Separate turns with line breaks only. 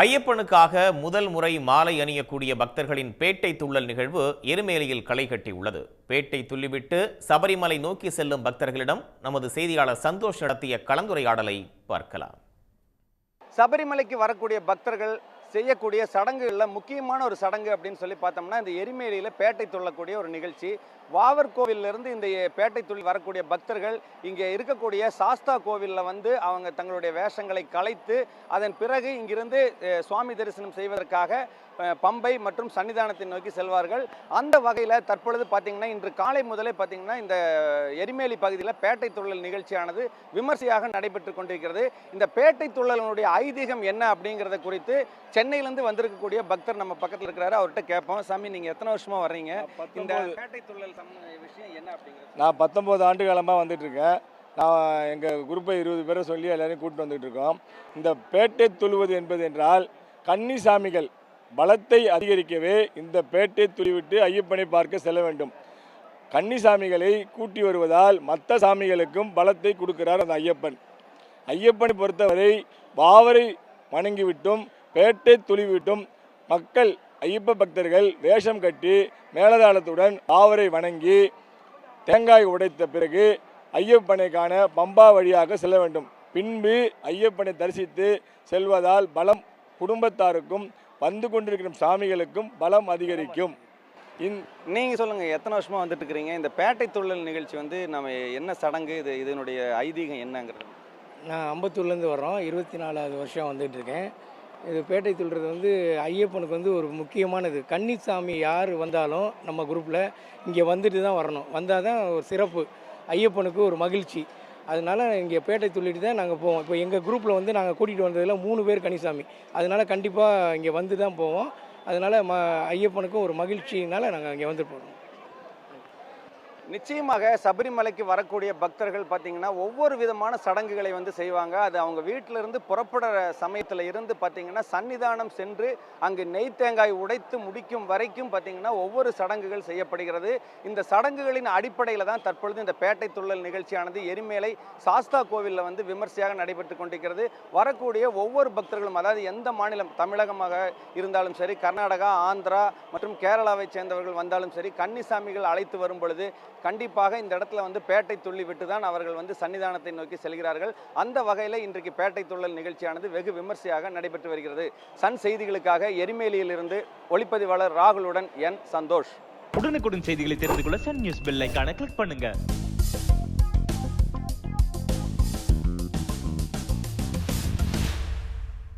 ஐயப்பனுக்காக முதல் முறை மாலை அணியக்கூடிய பக்தர்களின் பேட்டை துள்ளல் நிகழ்வு எருமேலியில் களை கட்டியுள்ளது. பேட்டை துள்ளிவிட்டு சபரிமலை நோக்கி செல்லும் பக்தர்களிடம் நமது செய்தியாளர் சந்தோஷ் நடத்திய கலந்துரையாடலை பார்க்கலாம்.
சபரிமலைக்கு வரக்கூடிய பக்தர்கள் செய்யக்கூடிய சடங்குகளில் முக்கியமான ஒரு சடங்கு அப்படின்னு சொல்லி பார்த்தோம்னா இந்த எரிமேலியில் பேட்டை துள்ளக்கூடிய ஒரு நிகழ்ச்சி. வாவர் கோவிலிருந்து இந்த பேட்டை துள்ளி வரக்கூடிய பக்தர்கள் இங்கே இருக்கக்கூடிய சாஸ்தா கோவிலில் வந்து அவங்க தங்களுடைய வேஷங்களை கலைத்து அதன் பிறகு இங்கிருந்து சுவாமி தரிசனம் செய்வதற்காக பம்பை மற்றும் சன்னிதானத்தை நோக்கி செல்வார்கள். அந்த வகையில் தற்பொழுது பார்த்தீங்கன்னா இன்று காலை முதலே பார்த்தீங்கன்னா இந்த எரிமேலி பகுதியில் பேட்டை துள்ளல் நிகழ்ச்சியானது விமர்சையாக நடைபெற்று கொண்டிருக்கிறது. இந்த பேட்டை துள்ளலினுடைய ஐதீகம் என்ன அப்படிங்கிறத குறித்து சென்னையிலேருந்து வந்திருக்கக்கூடிய பக்தர் நம்ம பக்கத்தில் இருக்கிறாரு அவர்கிட்ட கேட்போம். சாமி நீங்கள் எத்தனை வருஷமா வர்றீங்க? இந்த பேட்டை சம்ம விஷயம் என்ன அப்படிங்கிறது
நான் பத்தொம்போது ஆண்டு காலமாக வந்துட்டுருக்கேன் நான் எங்கள் குரூப்பை இருபது பேரை சொல்லி எல்லாரையும் கூப்பிட்டு வந்துட்டு இருக்கோம். இந்த பேட்டை துழுவது என்பது என்றால் கன்னிசாமிகள் பலத்தை அதிகரிக்கவே இந்த பேட்டை துளிவிட்டு ஐயப்பனை பார்க்க செல்ல வேண்டும். கன்னிசாமிகளை கூட்டி வருவதால் மற்ற சாமிகளுக்கும் பலத்தை கொடுக்கிறார் அந்த ஐயப்பன். ஐயப்பனை பொறுத்தவரை பாவரை வணங்கிவிட்டும் பேட்டை துளிவிட்டும். மக்கள் ஐயப்ப பக்தர்கள் வேஷம் கட்டி மேலதாளத்துடன் பாவரை வணங்கி தேங்காய் உடைத்த பிறகு ஐயப்பனை காண பம்பா வழியாக செல்ல வேண்டும். பின்பு ஐயப்பனை தரிசித்து செல்வதால் பலம் குடும்பத்தாருக்கும் வந்து கொண்டிருக்கிற சாமிகளுக்கும் பலம் அதிகரிக்கும். இந்
நீங்கள் சொல்லுங்கள் எத்தனை வருஷமா வந்துட்டு இருக்கிறீங்க? இந்த பேட்டை துள்ளல் நிகழ்ச்சி வந்து நம்ம என்ன சடங்கு இது இதனுடைய ஐதீகம் என்னங்கிறது.
நான் அம்பத்தூர்லேருந்து வர்றோம். இருபத்தி நாலாவது வருஷம் வந்துட்டு இருக்கேன். இது பேட்டை துள்ளுறது வந்து ஐயப்பனுக்கு வந்து ஒரு முக்கியமானது. கன்னிசாமி யார் வந்தாலும் நம்ம குரூப்பில் இங்கே வந்துட்டு தான் வரணும். வந்தால் தான் ஒரு சிறப்பு. ஐயப்பனுக்கு ஒரு மகிழ்ச்சி. அதனால் இங்கே பேட்டை துள்ளிட்டு தான் நாங்கள் போவோம். இப்போ எங்கள் குரூப்பில் வந்து நாங்கள் கூட்டிகிட்டு வந்ததில் மூணு பேர் கன்னிசாமி. அதனால் கண்டிப்பாக இங்கே வந்து தான் போவோம். அதனால ம ஐயப்பனுக்கும் ஒரு மகிழ்ச்சினால் நாங்கள் இங்கே வந்துட்டு போகிறோம்
நிச்சயமாக சபரிமலைக்கு வரக்கூடிய பக்தர்கள் பார்த்தீங்கன்னா ஒவ்வொரு விதமான சடங்குகளை வந்து செய்வாங்க. அது அவங்க வீட்டிலிருந்து புறப்படுற சமயத்தில் இருந்து பார்த்தீங்கன்னா சன்னிதானம் சென்று அங்கு நெய் தேங்காய் உடைத்து முடிக்கும் வரைக்கும் பார்த்தீங்கன்னா ஒவ்வொரு சடங்குகள் செய்யப்படுகிறது. இந்த சடங்குகளின் அடிப்படையில் தான் தற்பொழுது இந்த பேட்டை துள்ளல் நிகழ்ச்சியானது எரிமேலை சாஸ்தா கோவிலில் வந்து விமர்சையாக நடைபெற்று கொண்டிருக்கிறது. வரக்கூடிய ஒவ்வொரு பக்தர்களும் அதாவது எந்த மாநிலம் தமிழகமாக இருந்தாலும் சரி கர்நாடகா ஆந்திரா மற்றும் கேரளாவை சேர்ந்தவர்கள் வந்தாலும் சரி கன்னிசாமிகள் அழைத்து வரும் பொழுது கண்டிப்பாக இந்த இடத்துல வந்து பேட்டை துள்ளி விட்டு தான் அவர்கள் வந்து சன்னிதானத்தை நோக்கி செல்கிறார்கள். அந்த வகையில் இன்றைக்கு பேட்டை துள்ளல் நிகழ்ச்சியானது வெகு விமர்சையாக நடைபெற்று வருகிறது. சன் செய்திகளுக்காக எரிமேலியிலிருந்து ஒளிப்பதிவாளர் ராகுலுடன் என் சந்தோஷ்.
உடனுக்குடன் செய்திகளை தெரிந்து கொள்ள சன் நியூஸ் பெல் கிளிக் பண்ணுங்க.